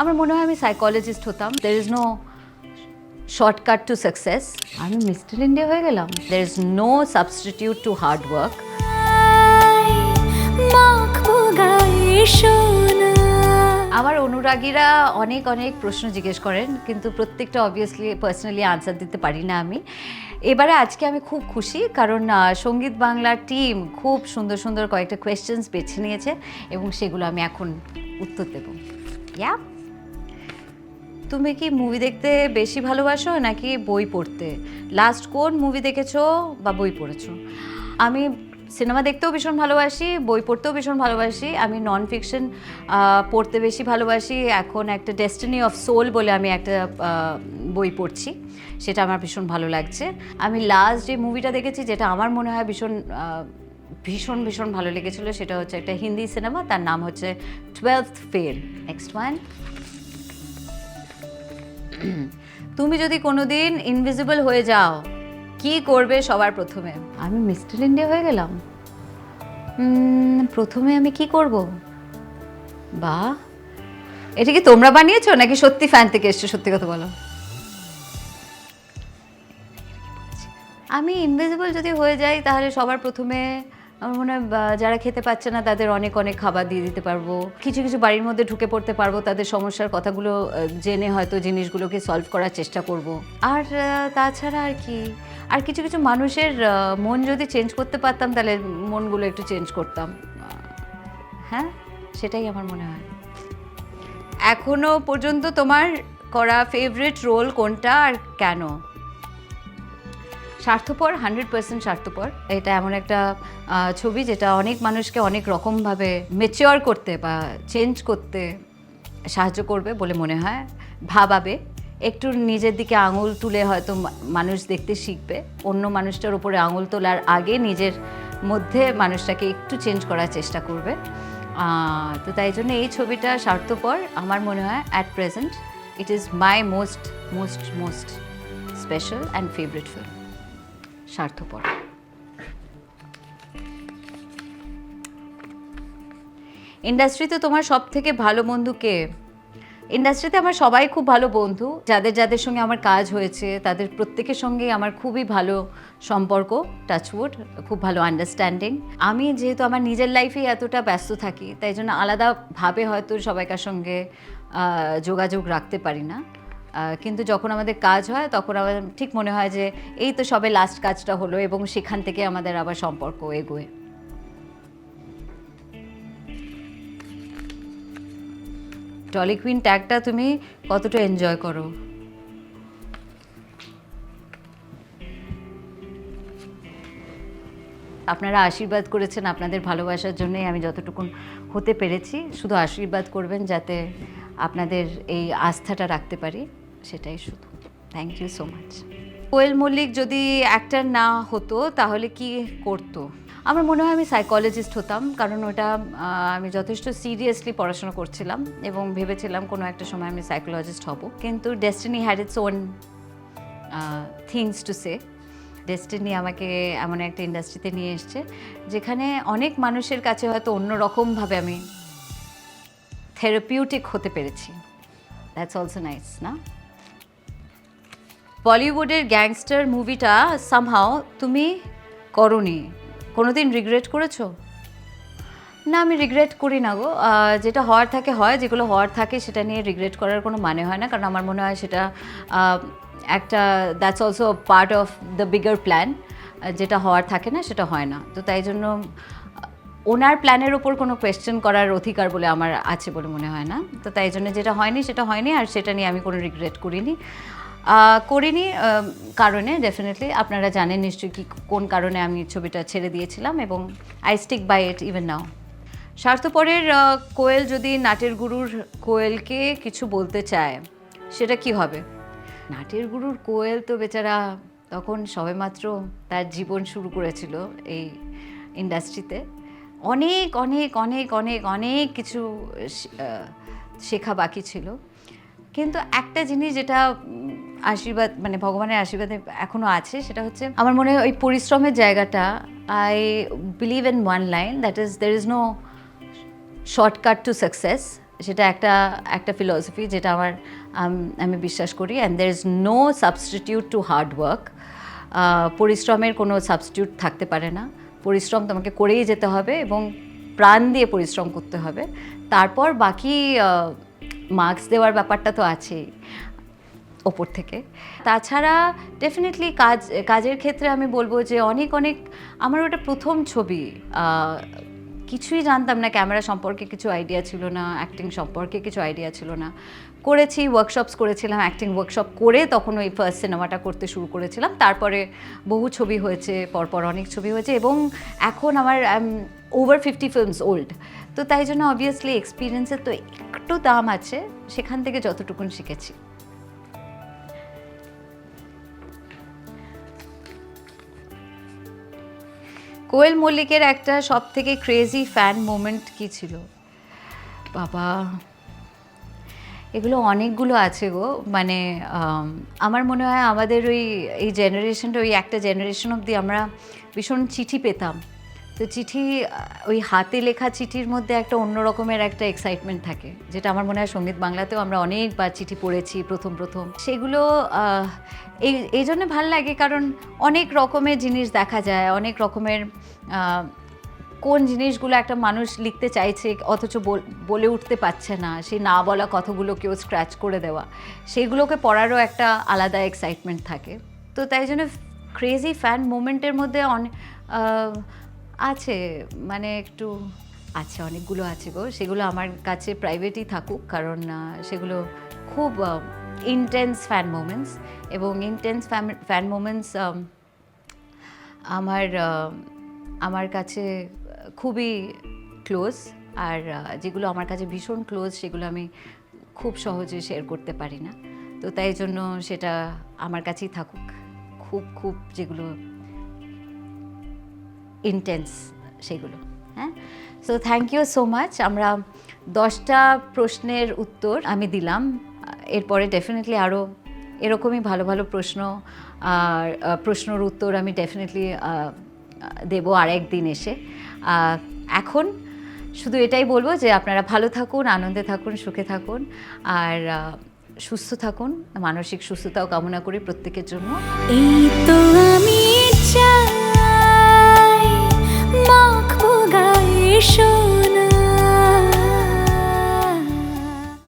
আমার মনে হয় আমি সাইকোলজিস্ট হতাম। There is no shortcut to success আমি মিস্টার ইন্ডিয়া হয়ে গেলাম। There is no substitute to hard work আমার অনুরাগীরা অনেক অনেক প্রশ্ন জিজ্ঞেস করেন কিন্তু প্রত্যেকটা অবভিয়াসলি পার্সোনালি আনসার দিতে পারি না আমি। এবারে আজকে আমি খুব খুশি কারণ সংগীত বাংলার টিম খুব সুন্দর সুন্দর কয়েকটা কোয়েশ্চেন্স বেছে নিয়েছে এবং সেগুলো আমি এখন উত্তর দেব। ইয়া তুমি কি মুভি দেখতে বেশি ভালোবাসো নাকি বই পড়তে? লাস্ট কোন মুভি দেখেছ বা বই পড়েছো? আমি সিনেমা দেখতেও ভীষণ ভালোবাসি, বই পড়তেও ভীষণ ভালোবাসি। আমি নন ফিকশন পড়তে বেশি ভালোবাসি। এখন একটা ডেস্টিনি অফ সোল বলে আমি একটা বই পড়ছি। সেটা আমার ভীষণ ভালো লাগছে। আমি লাস্ট যে মুভিটা দেখেছি যেটা আমার মনে হয় ভীষণ ভীষণ ভীষণ ভালো লেগেছিলো, সেটা হচ্ছে একটা হিন্দি সিনেমা তার নাম হচ্ছে টুয়েলথ ফেল নেক্সট ওয়ান তুমি যদি কোনোদিন ইনভিজিবল হয়ে যাও কি করবে সবার প্রথমে? আমি মিস্টার ইন্ডিয়া হয়ে গেলাম। প্রথমে আমি কি করব? বা এটা কি তোমরা বানিয়েছো নাকি সত্যি ফ্যান থেকে এসছো? সত্যি কথা বলো। আমি ইনভিজিবল যদি হয়ে যাই তাহলে সবার প্রথমে আমার মনে হয় যারা খেতে পাচ্ছে না, তাদের অনেক অনেক খাবার দিয়ে দিতে পারব। কিছু কিছু বাড়ির মধ্যে ঢুকে পড়তে পারব, তাদের সমস্যার কথাগুলো জেনে হয়তো জিনিসগুলোকে সলভ করার চেষ্টা করব। আর তাছাড়া আর কি, আর কিছু কিছু মানুষের মন যদি চেঞ্জ করতে পারতাম, তাহলে মনগুলো একটু চেঞ্জ করতাম। হ্যাঁ সেটাই আমার মনে হয়। এখনও পর্যন্ত তোমার করা ফেভারিট রোল কোনটা আর কেন? স্বার্থপর হান্ড্রেড পার্সেন্ট স্বার্থপর। এটা এমন একটা ছবি যেটা অনেক মানুষকে অনেক রকমভাবে মেচিওর করতে বা চেঞ্জ করতে সাহায্য করবে বলে মনে হয়, ভাবাবে। একটু নিজের দিকে আঙুল তুলে হয়তো মানুষ দেখতে শিখবে। অন্য মানুষটার উপরে আঙুল তোলার আগে নিজের মধ্যে মানুষটাকে একটু চেঞ্জ করার চেষ্টা করবে। তো তাই জন্য এই ছবিটা স্বার্থপর। আমার মনে হয় at present it is my most most most special and favourite film Swarthopar. ইন্ডাস্ট্রিতে তোমার সব থেকে ভালো বন্ধু কে? ইন্ডাস্ট্রিতে আমার সবাই খুব ভালো বন্ধু। যাদের যাদের সঙ্গে আমার কাজ হয়েছে, তাদের প্রত্যেকের সঙ্গে আমার খুবই ভালো সম্পর্ক টাচউড খুব ভালো আন্ডারস্ট্যান্ডিং আমি যেহেতু আমার নিজের লাইফেই এতটা ব্যস্ত থাকি, তাই জন্য আলাদাভাবে হয়তো সবাইকার সঙ্গে যোগাযোগ রাখতে পারি না। কিন্তু যখন আমাদের কাজ হয়, তখন আমার ঠিক মনে হয় যে এই তো সবে লাস্ট কাজটা হলো এবং সেখান থেকে আমাদের আবার সম্পর্ক এগোয়। টলি কুইন ট্যাগটা তুমি কতটা এনজয় করো? আপনারা আশীর্বাদ করেছেন আপনাদের ভালোবাসার জন্যই আমি যতটুকুন হতে পেরেছি। শুধু আশীর্বাদ করবেন যাতে আপনাদের এই আস্থাটা রাখতে পারি। সেটাই শুধু। Thank you so much Koel Mallick যদি অ্যাক্টার না হতো, তাহলে কি করতো? আমার মনে হয় আমি সাইকোলজিস্ট হতাম, কারণ ওটা আমি যথেষ্ট সিরিয়াসলি পড়াশোনা করছিলাম এবং ভেবেছিলাম কোনো একটা সময় আমি সাইকোলজিস্ট হব। কিন্তু destiny had its own things to say destiny আমাকে এমন একটা ইন্ডাস্ট্রিতে নিয়ে এসছে, যেখানে অনেক মানুষের কাছে হয়তো অন্য রকমভাবে আমি থেরাপিউটিক হতে পেরেছি। দ্যাটস অলসো নাইস না? বলিউডের গ্যাংস্টার মুভিটা সামহাও তুমি করনি। কোনোদিন রিগ্রেট করেছ? না, আমি রিগ্রেট করি না গো। যেটা হওয়ার থাকে হয়, যেগুলো হওয়ার থাকে সেটা নিয়ে রিগ্রেট করার কোনো মানে হয় না, কারণ আমার মনে হয় সেটা একটা that's also part of the bigger plan যেটা হওয়ার থাকে না সেটা হয় না। তো তাই জন্য, ওনার প্ল্যানের ওপর কোনো কোয়েশ্চেন করার অধিকার বলে আমার আছে বলে মনে হয় না। তো তাই জন্য যেটা হয়নি সেটা হয়নি, আর সেটা নিয়ে আমি কোনো রিগ্রেট করিনি। করিনি কারণে ডেফিনেটলি আপনারা জানেন নিশ্চয়ই কি, কোন কারণে আমি ছবিটা ছেড়ে দিয়েছিলাম এবং I stick by it even now স্বার্থপরের Koel যদি নাটের গুরুর কোয়েলকে কিছু বলতে চায়, সেটা কি হবে? নাটের গুরুর কোয়েল তো বেচারা তখন সবেমাত্র তার জীবন শুরু করেছিল এই ইন্ডাস্ট্রিতে অনেক অনেক অনেক অনেক অনেক কিছু শেখা বাকি ছিল। কিন্তু একটা জিনিস যেটা আশীর্বাদ মানে ভগবানের আশীর্বাদে এখনও আছে, সেটা হচ্ছে আমার মনে হয় ওই পরিশ্রমের জায়গাটা I believe in one line that is there is no shortcut to success সেটা একটা একটা ফিলসফি যেটা আমার, আমি বিশ্বাস করি and there is no substitute to hard work পরিশ্রমের কোনো সাবস্টিটিউট থাকতে পারে না, পরিশ্রম তোমাকে করেই যেতে হবে এবং প্রাণ দিয়ে পরিশ্রম করতে হবে। তারপর বাকি মার্কস দেওয়ার ব্যাপারটা তো আছেই। ওপর থেকে। তাছাড়া ডেফিনেটলি কাজ, কাজের ক্ষেত্রে আমি বলব যে অনেক অনেক আমার ওটা প্রথম ছবি কিছুই জানতাম না, ক্যামেরা সম্পর্কে কিছু আইডিয়া ছিল না অ্যাক্টিং সম্পর্কে কিছু আইডিয়া ছিল না। করেছি ওয়ার্কশপস করেছিলাম অ্যাক্টিং ওয়ার্কশপ করে তখন ওই ফার্স্ট সিনেমাটা করতে শুরু করেছিলাম। তারপরে বহু ছবি হয়েছে, পরপর অনেক ছবি হয়েছে এবং এখন আমার ওভার ফিফটি ফিল্মস ওল্ড তো তাই জন্য অবভিয়াসলি এক্সপিরিয়েন্সের তো একটু দাম আছে, সেখান থেকে যতটুকুন শিখেছি। কোয়েল মল্লিকের একটা সব থেকে ক্রেজি ফ্যান মোমেন্ট কি ছিল? বাবা, এগুলো অনেকগুলো আছে গো। মানে আমার মনে হয় আমাদের ওই, এই জেনারেশনটা ওই একটা জেনারেশন অবধি আমরা ভীষণ চিঠি পেতাম। তো চিঠি ওই হাতে লেখা চিঠির মধ্যে একটা অন্য রকমের একটা এক্সাইটমেন্ট থাকে। যেটা আমার মনে হয় সংগীত বাংলাতেও আমরা অনেকবার চিঠি পড়েছি প্রথম প্রথম। সেগুলো এই এই জন্য ভালো লাগে কারণ অনেক রকমের জিনিস দেখা যায়, অনেক রকমের কোন জিনিসগুলো একটা মানুষ লিখতে চাইছে অথচ বলে উঠতে পারছে না সেই না বলা কথাগুলো কেউ স্ক্র্যাচ করে দেওয়া, সেগুলোকে পড়ারও একটা আলাদা এক্সাইটমেন্ট থাকে। তো তাই জন্য ক্রেজি ফ্যান মোমেন্টের মধ্যে আছে মানে একটু আছে, অনেকগুলো আছে গো, সেগুলো আমার কাছে প্রাইভেটই থাকুক কারণ সেগুলো খুব ইন্টেন্স ফ্যান মোমেন্টস এবং ইন্টেন্স ফ্যান মোমেন্টস আমার আমার কাছে খুবই ক্লোজ আর যেগুলো আমার কাছে ভীষণ ক্লোজ সেগুলো আমি খুব সহজে শেয়ার করতে পারি না। তো তাই জন্য সেটা আমার কাছেই থাকুক। খুব খুব যেগুলো ইন্টেন্স সেগুলো হ্যাঁ? So thank you so much আমরা দশটা প্রশ্নের উত্তর আমি দিলাম। এরপরে ডেফিনেটলি আরও এরকমই ভালো ভালো প্রশ্ন আর প্রশ্নের উত্তর আমি ডেফিনেটলি দেবো আর একদিন এসে। এখন শুধু এটাই বলব যে আপনারা ভালো থাকুন, আনন্দে থাকুন, সুখে থাকুন আর সুস্থ থাকুন, মানসিক সুস্থতাও কামনা করি প্রত্যেকের জন্য। এই তো আমি